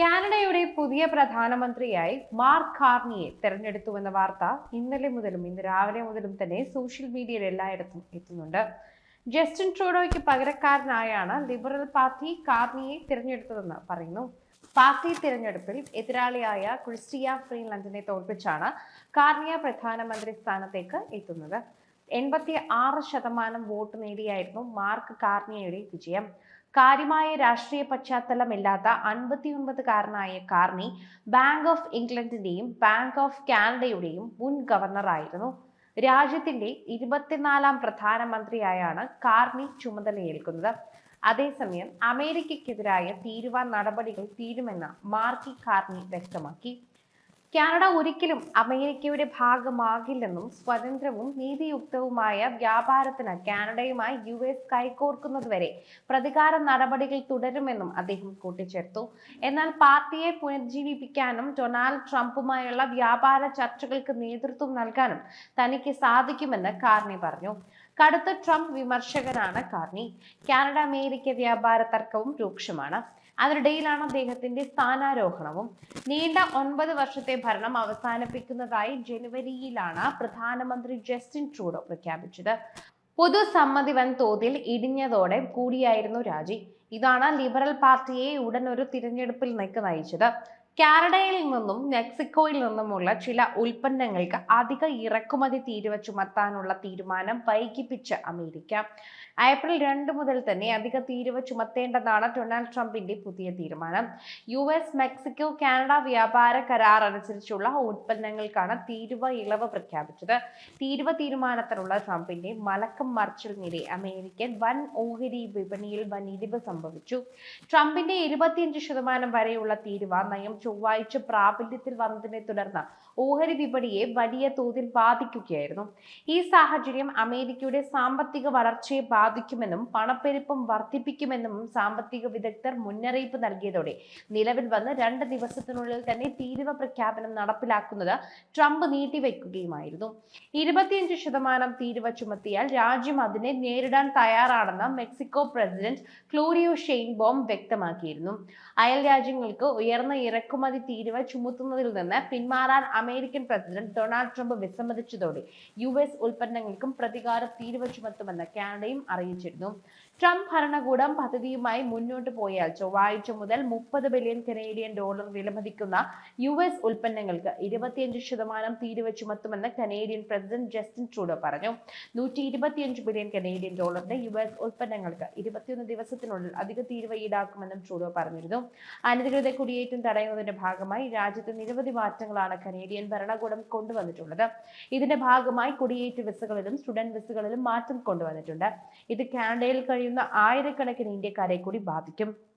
കാനഡയുടെ പുതിയ പ്രധാനമന്ത്രിയായി മാർക്ക് കാർണിയെ തെരഞ്ഞെടുത്തുവെന്ന വാർത്ത ഇന്നലെ മുതലും ഇന്ന് രാവിലെ മുതലും തന്നെ സോഷ്യൽ മീഡിയയിൽ എല്ലായിടത്തും എത്തുന്നുണ്ട്. ജസ്റ്റിൻ ട്രൂഡോയ്ക്ക് പകരക്കാരനായാണ് ലിബറൽ പാർട്ടി കാർണിയെ തിരഞ്ഞെടുത്തതെന്ന് പറയുന്നു. പാർട്ടി തിരഞ്ഞെടുപ്പിൽ എതിരാളിയായ ക്രിസ്റ്റിയ ഫ്രീലൻഡിനെ തോൽപ്പിച്ചാണ് കാർണിയ പ്രധാനമന്ത്രി സ്ഥാനത്തേക്ക് എത്തുന്നത്. എൺപത്തി ആറ് ശതമാനം വോട്ട് നേടിയായിരുന്നു മാർക്ക് കാർണിയയുടെ വിജയം. കാര്യമായ രാഷ്ട്രീയ പശ്ചാത്തലമില്ലാത്ത അൻപത്തിയൊൻപതുകാരനായ കാർണി ബാങ്ക് ഓഫ് ഇംഗ്ലണ്ടിന്റെയും ബാങ്ക് ഓഫ് കാനഡയുടെയും മുൻ ഗവർണറായിരുന്നു. രാജ്യത്തിന്റെ ഇരുപത്തിനാലാം പ്രധാനമന്ത്രിയായാണ് കാർണി ചുമതലയേൽക്കുന്നത്. അതേസമയം അമേരിക്കയ്ക്കെതിരായ തീരുവ നടപടികൾ തീരുമെന്ന് മാർക്കി കാർണി വ്യക്തമാക്കി. കാനഡ ഒരിക്കലും അമേരിക്കയുടെ ഭാഗമാകില്ലെന്നും സ്വതന്ത്രവും നീതിയുക്തവുമായ വ്യാപാരത്തിന് കാനഡയുമായി യു എസ് കൈകോർക്കുന്നതുവരെ പ്രതികാര നടപടികൾ തുടരുമെന്നും അദ്ദേഹം കൂട്ടിച്ചേർത്തു. എന്നാൽ പാർട്ടിയെ പുനർജീവിപ്പിക്കാനും ഡൊണാൾഡ് ട്രംപുമായുള്ള വ്യാപാര ചർച്ചകൾക്ക് നേതൃത്വം നൽകാനും തനിക്ക് സാധിക്കുമെന്ന് കാർണി പറഞ്ഞു. കടുത്ത ട്രംപ് വിമർശകനാണ് കാർണി. കാനഡ അമേരിക്ക വ്യാപാര തർക്കവും രൂക്ഷമാണ്. അതിനിടയിലാണ് അദ്ദേഹത്തിന്റെ സ്ഥാനാരോഹണവും. നീണ്ട ഒൻപത് വർഷത്തെ ഭരണം അവസാനിപ്പിക്കുന്നതായി ജനുവരിയിലാണ് പ്രധാനമന്ത്രി ജസ്റ്റിൻ ട്രൂഡോ പ്രഖ്യാപിച്ചത്. പൊതുസമ്മതി വൻ തോതിൽ ഇടിഞ്ഞതോടെ കൂടിയായിരുന്നു രാജി. ഇതാണ് ലിബറൽ പാർട്ടിയെ ഉടൻ ഒരു തിരഞ്ഞെടുപ്പിലേക്ക് നയിച്ചത്. കാനഡയിൽ നിന്നും മെക്സിക്കോയിൽ നിന്നുമുള്ള ചില ഉൽപ്പന്നങ്ങൾക്ക് അധിക ഇറക്കുമതി തീരുവ ചുമത്താനുള്ള തീരുമാനം വൈകിപ്പിച്ച അമേരിക്ക. ഏപ്രിൽ രണ്ട് മുതൽ തന്നെ അധിക തീരുവ ചുമത്തേണ്ടതാണ് ഡൊണാൾഡ് ട്രംപിന്റെ പുതിയ തീരുമാനം. യു എസ് മെക്സിക്കോ കാനഡ വ്യാപാര കരാർ അനുസരിച്ചുള്ള ഉൽപ്പന്നങ്ങൾക്കാണ് തീരുവ ഇളവ് പ്രഖ്യാപിച്ചത്. തീരുവ തീരുമാനത്തിലുള്ള ട്രംപിന്റെ മലക്കം മറിച്ചിലിനിടെ അമേരിക്കൻ വൻ ഓഹരി വിപണിയിൽ വൻ ഇടിവ് സംഭവിച്ചു. ട്രംപിന്റെ ഇരുപത്തിയഞ്ച് ശതമാനം വരെയുള്ള തീരുവ നയം ചൊവ്വാഴ്ച പ്രാബല്യത്തിൽ വന്നതിനെ തുടർന്ന് ഓഹരി വിപണിയെ വലിയ തോതിൽ ബാധിക്കുകയായിരുന്നു. ഈ സാഹചര്യം അമേരിക്കയുടെ സാമ്പത്തിക വളർച്ചയെ ബാധിക്കുമെന്നും പണപ്പെരുപ്പം വർദ്ധിപ്പിക്കുമെന്നും സാമ്പത്തിക വിദഗ്ധർ മുന്നറിയിപ്പ് നൽകിയതോടെ നിലവിൽ വന്ന് രണ്ട് ദിവസത്തിനുള്ളിൽ തന്നെ തീരുവ പ്രഖ്യാപനം നടപ്പിലാക്കുന്നത് ട്രംപ് നീട്ടിവെക്കുകയുമായിരുന്നു. ഇരുപത്തിയഞ്ച് ശതമാനം തീരുവ ചുമത്തിയാൽ രാജ്യം അതിനെ നേരിടാൻ തയ്യാറാണെന്ന് മെക്സിക്കോ പ്രസിഡന്റ് ക്ലോറിയോ ഷെയ്ൻബോം വ്യക്തമാക്കിയിരുന്നു. അയൽ രാജ്യങ്ങൾക്ക് ഉയർന്ന ഇറക്കുമതി തീരുവ ചുമത്തുന്നതിൽ നിന്ന് പിന്മാറാൻ അമേരിക്കൻ പ്രസിഡന്റ് ഡൊണാൾഡ് ട്രംപ് വിസമ്മതിച്ചതോടെ യു എസ് ഉൽപ്പന്നങ്ങൾക്കും പ്രതികാര തീരുവ ചുമത്തുമെന്ന് കാനഡയും അറിയിച്ചിരുന്നു. ട്രംപ് ഭരണകൂടം പദ്ധതിയുമായി മുന്നോട്ട് പോയാൽ ചൊവ്വാഴ്ച മുതൽ മുപ്പത് ബില്യൺ കനേഡിയൻ ഡോളർ വിലമതിക്കുന്ന യു എസ് ഉൽപ്പന്നങ്ങൾക്ക് ഇരുപത്തിയഞ്ച് ശതമാനം തീരുവ ചുമത്തുമെന്ന് കനേഡിയൻ പ്രസിഡന്റ് ജസ്റ്റിൻ ട്രൂഡോ പറഞ്ഞു. നൂറ്റി ഇരുപത്തിയഞ്ച് ബില്യൺ കനേഡിയൻ ഡോളറിന്റെ യു എസ് ഉൽപ്പന്നങ്ങൾക്ക് ഇരുപത്തിയൊന്ന് ദിവസത്തിനുള്ളിൽ അധിക തീരുവ ഈടാക്കുമെന്നും ട്രൂഡോ പറഞ്ഞിരുന്നു. അനധികൃത കുടിയേറ്റം തടയുന്നതിന്റെ ഭാഗമായി രാജ്യത്ത് നിരവധി മാറ്റങ്ങളാണ് കനേഡിയൻ ഭരണകൂടം കൊണ്ടുവന്നിട്ടുള്ളത്. ഇതിന്റെ ഭാഗമായി കുടിയേറ്റ വിസകളിലും സ്റ്റുഡന്റ് വിസകളിലും മാറ്റം കൊണ്ടുവന്നിട്ടുണ്ട്. ഇത് കാനഡയിൽ കഴിയുന്ന ആയിരക്കണക്കിന് ഇന്ത്യക്കാരെ കൂടി ബാധിക്കും.